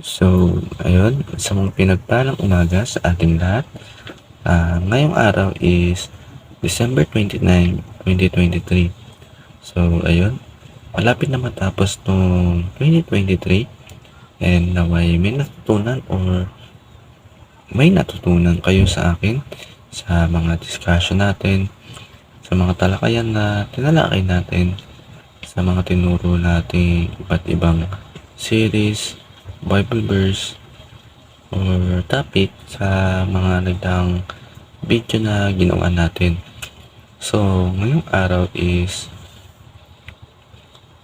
So, ayun, isang pinagpalang umaga sa ating lahat. Ah, ngayong araw is December 29, 2023. So, ayun, malapit na matapos nung 2023 and naway may natutunan or may natutunan kayo sa akin sa mga discussion natin, sa mga talakayan na tinalakay natin, sa mga tinuro nating iba't ibang series, Bible verse, or topic sa mga nagdaang video na ginawa natin. So, ngayong araw is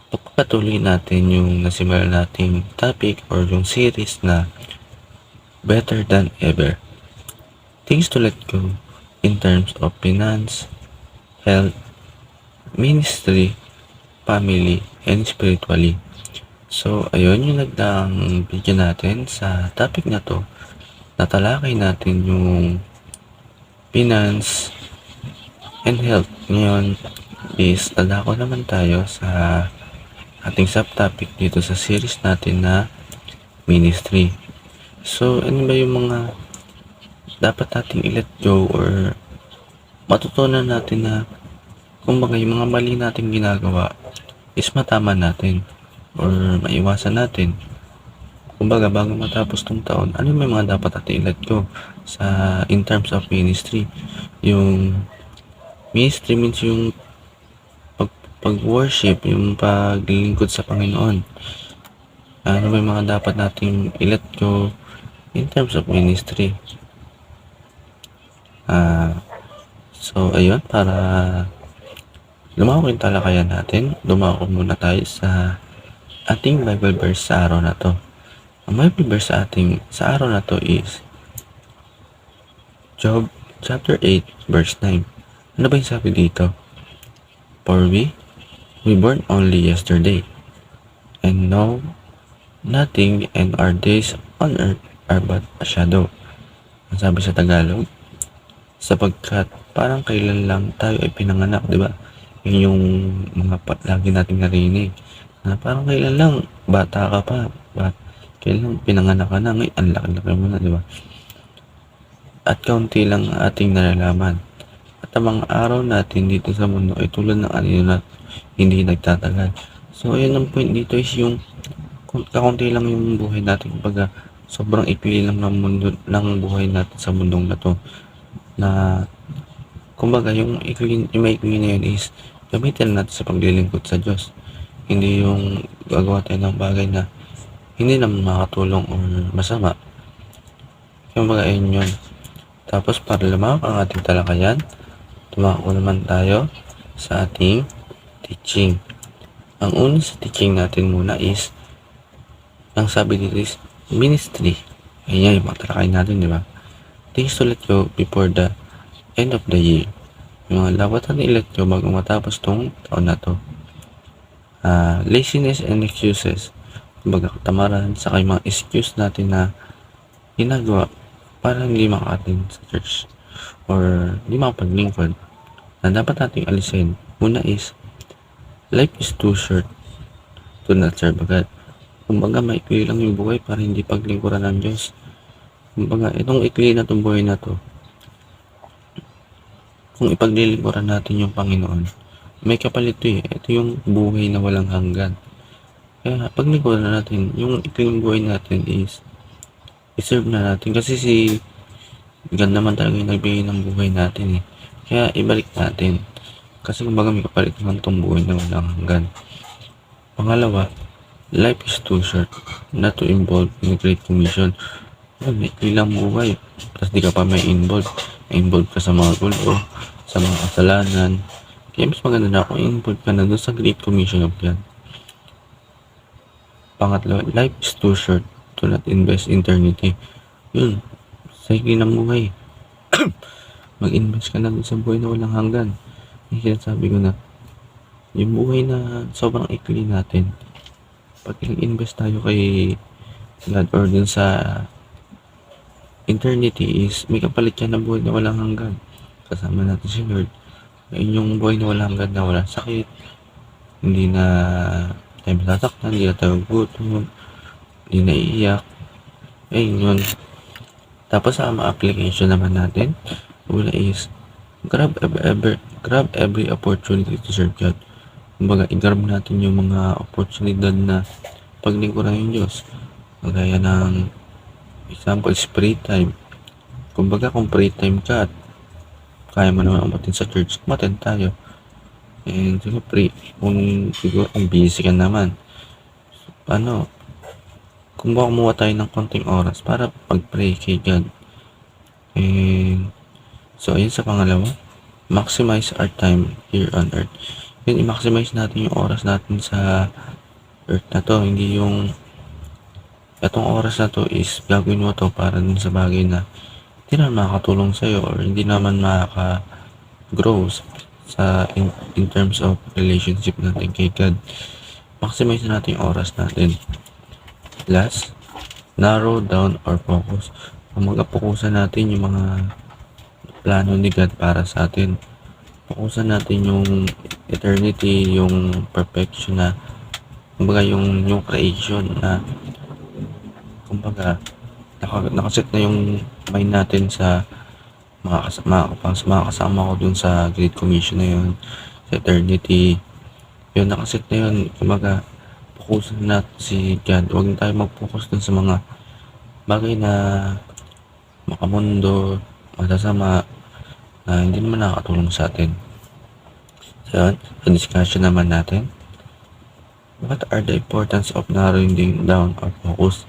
pagpatuloy natin yung nasimulan nating topic or yung series na Better Than Ever. Things to let go in terms of finance, health, ministry, family, and spiritually. So, ayun yung nagdaang video natin sa topic na to. Natalakay natin yung finance and health. Ngayon is dadako naman tayo sa ating subtopic dito sa series natin na ministry. So, ano ba yung mga dapat nating i-let go or matutunan natin na kumbaga yung mga mali nating ginagawa is matama natin or maiwasan natin. Kumbaga, bago matapos tong taon, ano may mga dapat natin i-let go sa in terms of ministry? Yung ministry means yung pag, pag-worship, yung paglilingkod sa Panginoon. Ano yung mga dapat nating i-let go in terms of ministry? Ah, so, ayun, para lumawak yung talakayan natin, lumawak muna tayo sa ating Bible verse sa araw na to. Ang Bible verse sa ating sa araw na to is Job chapter 8 verse 9. Ano ba yung sabi dito? For we, we born only yesterday, and know nothing, and our days on earth are but a shadow. Ang sabi sa Tagalog, sapagkat parang kailan lang tayo ay pinanganak, di ba? Yun yung mga lagi nating narinig na parang kailan lang, bata ka pa, bat, kailan pinanganak ka na, ngayon, ang laki-laki mo na, di ba? At kaunti lang ang ating nalalaman. At ang mga araw natin dito sa mundo ay tulad ng anino na hindi nagtatagal. So, ayun ang point dito is yung kaunti lang yung buhay natin. Kumbaga, sobrang ikli lang ng mundo, ng buhay natin sa mundong na to. Na, kumbaga, yung ikli, yung maikli na yun is gamitin natin sa paglilingkod sa Diyos hindi yung gagawa tayo ng bagay na hindi naman makatulong or masama. Yung mga ayun yun. Tapos para lumawak ang ating talakayan, tumako naman tayo sa ating teaching. Ang una sa teaching natin muna is, ang sabi dito is ministry. Ayan yung mga talakayan natin, di ba? Things to let go before the end of the year. Yung mga dapat natin i-let go bago matapos tong taon na to ah, laziness and excuses. Kumbaga, katamaran sa kay mga excuse natin na ginagawa para hindi makakatin sa church or hindi makapaglingkod na dapat nating alisin. Una is, life is too short to not serve God. Kumbaga, maikli lang yung buhay para hindi paglingkuran ng Diyos. Kumbaga, itong ikli na itong buhay na to, kung ipaglilingkuran natin yung Panginoon, may kapalit to eh. Ito yung buhay na walang hanggan. Kaya pag nagawa na natin, yung ikling buhay natin is iserve na natin. Kasi si God naman talaga yung nagbigay ng buhay natin eh. Kaya ibalik natin. Kasi kumbaga may kapalit naman tong buhay na walang hanggan. Pangalawa, life is too short not to involve in the Great Commission. Oh, may ilang buhay. Tapos di ka pa may involve. Involve ka sa mga gulo, sa mga kasalanan, kaya mas maganda na kung involved ka na doon sa Great Commission of God. Pangatlo, life is too short to not invest in eternity. Yun, sa ikli ng buhay. Mag-invest ka na doon sa buhay na walang hanggan. Yung sinasabi ko na, yung buhay na sobrang ikli natin, pag invest tayo kay God or dun sa eternity is may kapalit yan ng buhay na walang hanggan. Kasama natin si Lord. Ayun yung buhay na walang hanggan na walang sakit. Hindi na tayo masasaktan, hindi na tayo gutom, hindi na iiyak. Ayun yun. Tapos sa mga application naman natin, una is grab every, grab every opportunity to serve God. Kumbaga, i-grab natin yung mga oportunidad na paglingkuran ng Diyos. Kagaya ng example, free time. Kumbaga, kung free time ka kaya mo naman umatin sa church, umatin tayo. And siguro free, kung siguro kung busy ka naman, ano, kumuha kumuha tayo ng konting oras para pag-pray kay God. And, so, ayun sa pangalawa, maximize our time here on earth. Yun, i-maximize natin yung oras natin sa earth na to. Hindi yung, etong oras na to is gagawin mo to para dun sa bagay na hindi naman makakatulong sa'yo or hindi naman makaka-grow sa, in, in terms of relationship natin kay God. Maximize natin yung oras natin. Last, narrow down our focus. Kung mag-focusan natin yung mga plano ni God para sa atin. Focusan natin yung eternity, yung perfection na kumbaga yung yung creation na kumbaga naka, nakaset na yung mind natin sa mga, kas- mga, mga, mga kasama ko dun sa Great Commission na yun sa eternity. Yun nakaset na yun. Kumbaga focusan natin si God. Huwag tayo mag-focus dun sa mga bagay na makamundo masasama na hindi naman nakakatulong sa atin. So sa discussion naman natin what are the importance of narrowing down our focus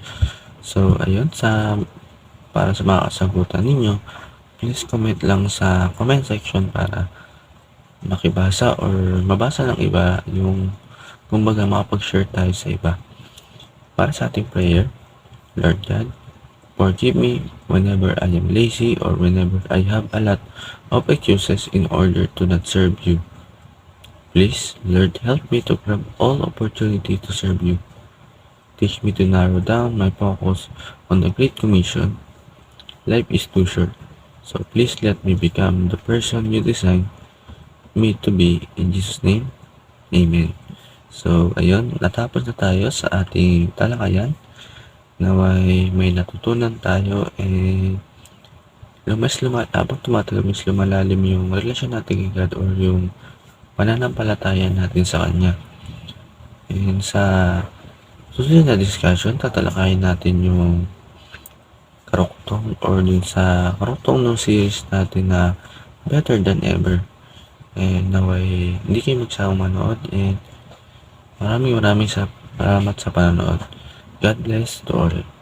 so ayun sa para sa mga kasagutan ninyo please comment lang sa comment section para makibasa or mabasa ng iba yung kumbaga makapag-share tayo sa iba. Para sa ating prayer, Lord God, forgive me whenever I am lazy or whenever I have a lot of excuses in order to not serve you. Please, Lord, help me to grab all opportunity to serve you. Teach me to narrow down my focus on the Great Commission. Life is too short, so please let me become the person you designed me to be. In Jesus' name, Amen. So, ayun, natapos na tayo sa ating talakayan. Naway may natutunan tayo eh lumas lumal habang tumatagal mas lumalalim yung relasyon natin kay God or yung pananampalataya natin sa Kanya. And sa susunod na discussion, tatalakayin natin yung karuktong or dun sa karuktong ng series natin na better than ever. And naway hindi kayo magsawang manood and maraming maraming sa, salamat sa panonood. God bless to all.